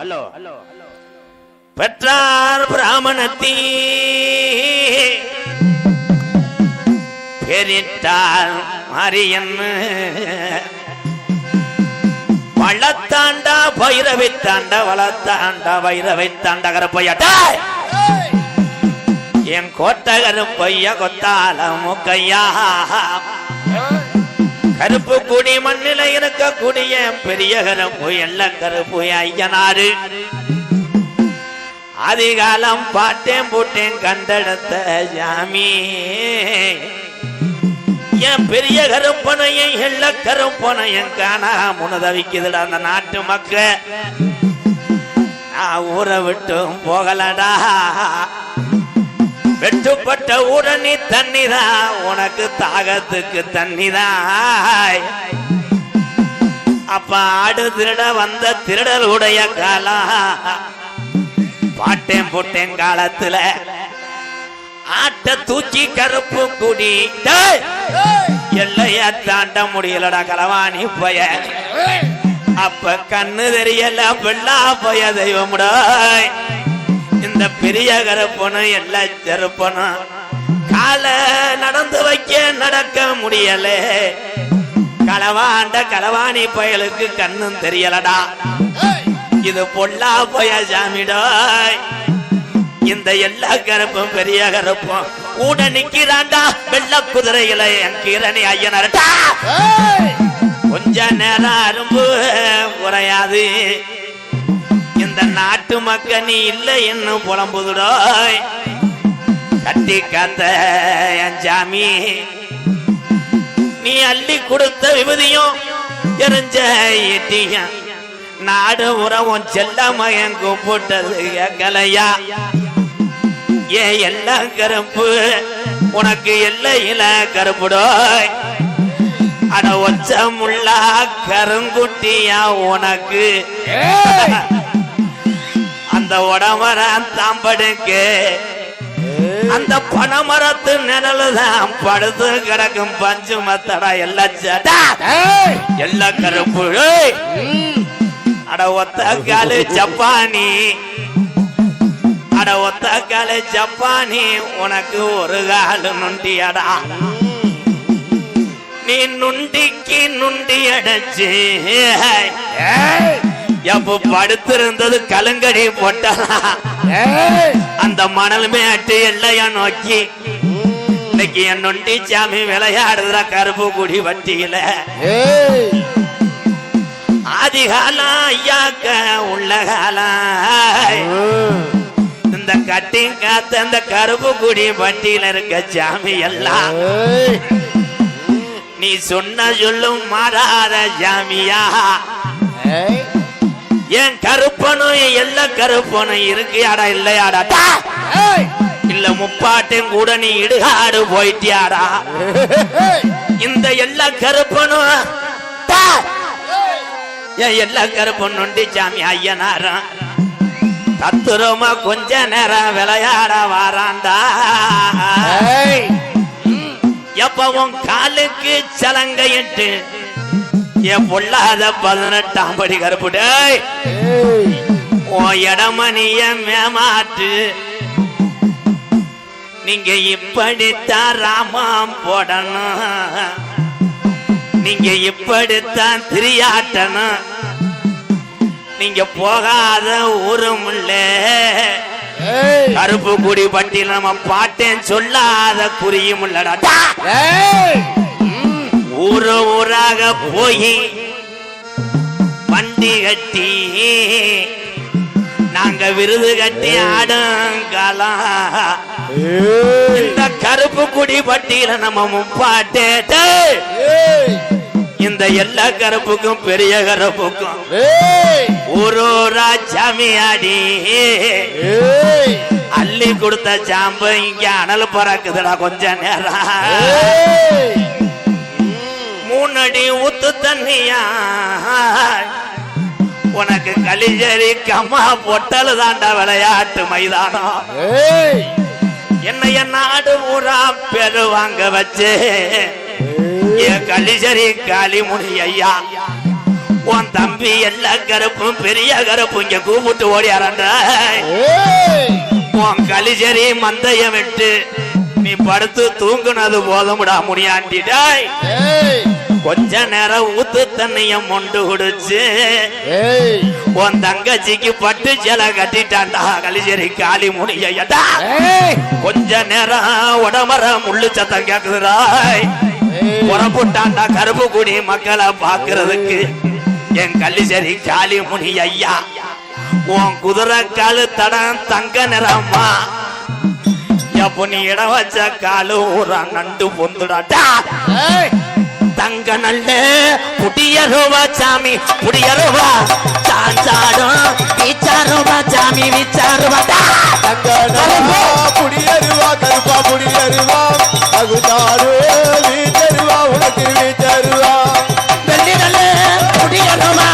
Hello. பெற்றார் பிராமணத்தீ. பெரிட்டார் மாரியன்னு வளத்தாண்டா பைரவை தாண்டா வளத்தாண்டா பைரவை தாண்டா கரப்பையாட்டா என் கோட்டகரு பைய கொத்தால முக்கையா கருப்பு குடி மண்ணில இருக்கக்கூடிய பெரிய கருப்பு எல்ல கருப்பு ஐயனாரு அதிகாலம் பாட்டேன் போட்டேன் கண்டெடுத்த ஜாமி. என் பெரிய கருப்பனையும் எள்ள கருப்பனையும் காணா முனதவிக்குதுடா அந்த நாட்டு மக்க நான் ஊரை விட்டும் போகலடா. வெட்டுப்பட்ட உடனே தண்ணிதா உனக்கு தாகத்துக்கு தண்ணிதாய் அப்ப ஆடு திருட வந்த திருடருடைய காலா பாட்டேன் போட்டேன் காலத்துல. ஆட்ட தூக்கி கருப்பு குடி. எல்லையா எல்லைய தாண்ட முடியலடா கலவாணி பய. அப்ப கண்ணு தெரியல பிள்ளா பய தெய்வமுடாய். இந்த பெரிய கருப்பனும் எல்லா செருப்பனும் கால நடந்து வைக்க நடக்க முடியல. களவாண்ட களவாணி பயலுக்கு கண்ணும் தெரியலடா. இது பொல்லா போய சாமிடாய் இந்த எல்லா கருப்பும் பெரிய கருப்பும் கூட நிக்கிறாண்டா வெள்ள குதிரையில என் கீரணி ஐயனர்டா கொஞ்ச நேரம் அரும்பு குறையாது இந்த நாட்டு மக்க நீ இல்லை என்னும் புலம்புதுடாய். கட்டி காத்த என் நீ அள்ளி கொடுத்த விபதியும் எரிஞ்ச ஈட்டியும் நாடு உறவும் செல்ல மகன் கூப்பிட்டது கேட்கலையா? ஏ எல்லாம் கருப்பு. உனக்கு எல்லையில கருப்புடோய். அட ஒச்சமுள்ளா கருங்குட்டியா உனக்கு? அந்த உடமர தாம்படுக்கு. அந்த பனைமரத்து நிழலுதான் படுத்து கிடக்கும் பஞ்சு மத்தடா எல்லா சட்டா எல்லா கருப்பு! அட ஒத்த காலு ஜப்பானி. அட ஒத்த காலு ஜப்பானி உனக்கு ஒரு காலு நுண்டியடா. நீ நுண்டிக்கு நுண்டி அடைச்சு. எப்ப படுத்திருந்தது கலுங்கடி போட்டா அந்த மணல் மேட்டு எல்லையா நோக்கி? இன்னைக்கு என் நொண்டி சாமி விளையாடுற கருப்பு குடி வட்டியில. ஆதி காலம் ஐயாக்க உள்ள காலம் இந்த கட்டி காத்த இந்த கருப்பு குடி வட்டியில இருக்க சாமி எல்லாம். நீ சொன்ன சொல்லும் மாறாத சாமியா? என் கருப்பனும் என் எல்லா கருப்பனும் இருக்கியாடா இல்லையாடா! இல்ல முப்பாட்டையும் கூட நீ இடுகாடு போயிட்டியாடா? இந்த எல்லா கருப்பனும்! என் எல்லா கருப்பன் நொண்டி சாமி ஐயனாரன் தத்துரமா கொஞ்ச நேரம் விளையாட வாராண்டா எப்பவும் காலுக்கு சலங்கையிட்டு என் பொல்லாத பதினெட்டாம் படி கருப்புடே உன் இடமணிய மேமாட்டு நீங்க இப்படித்தான் ராமம் போடணும். நீங்க இப்படித்தான் திரியாட்டணும். நீங்க போகாத ஊரும் இல்ல. கருப்பு குடி பட்டியல் நம்ம பாட்டேன் சொல்லாத குறியும் இல்லடா! ஊரு ஊராக போய் வண்டி கட்டி நாங்க விருது கட்டி ஆடுங்காலம் இந்த கருப்பு குடி பட்டியல நம்ம முப்பாட்டே! இந்த எல்லா கருப்புக்கும் பெரிய கருப்புக்கும். ஊரூரா சாமியாடி அள்ளி கொடுத்த சாம்பு இங்க அனல் பறக்குதுடா கொஞ்ச நேரம். ஊனடி ஊத்து தண்ணியா உனக்கு கலிஜரி கம்மா பொட்டல் தாண்டா விளையாட்டு மைதானம். என்னைய நாடு ஊரா பெரு வாங்க வச்சு. என் கலிஜரி காளிமுனி ஐயா உன் தம்பி எல்லா கருப்பும் பெரிய கருப்பு இங்க கூப்பிட்டு ஓடியாரன்ற. உன் கலிஜரி மந்தைய விட்டு நீ படுத்து தூங்குனது போதமுடா முனியாண்டிட்டாய் கொஞ்ச நேரம் ஊத்து தண்ணிய மொண்டு குடிச்சு உன் தங்கச்சிக்கு பட்டு சேலை கட்டிட்டான்டா கலிச்சேரி காளி முனியடா கொஞ்ச நேரம் உடம்புற முள்ளு சத்தம் கேட்குதுடா புறப்புட்டாண்டா கருப்பு குடி மக்களை பாக்குறதுக்கு என் கல்லிச்சேரி காளி முனி ஐயா உன் குதிரை காலு தடம் தங்க நிறமா. அப்போ நீ இடம் வச்ச காலு ஒரு நண்டு பொந்துடாட்டா தங்க நல்ல புடியருவா சாமி புடியருவா. சாஞ்சாடும் விச்சாருவா சாமி விச்சாருவா. தங்க நல்ல புடியருவா கருப்பா புடியருவா. அகுதாரு வீச்சருவா உனக்கு வீச்சருவா. வெள்ளி நல்ல புடியருவா.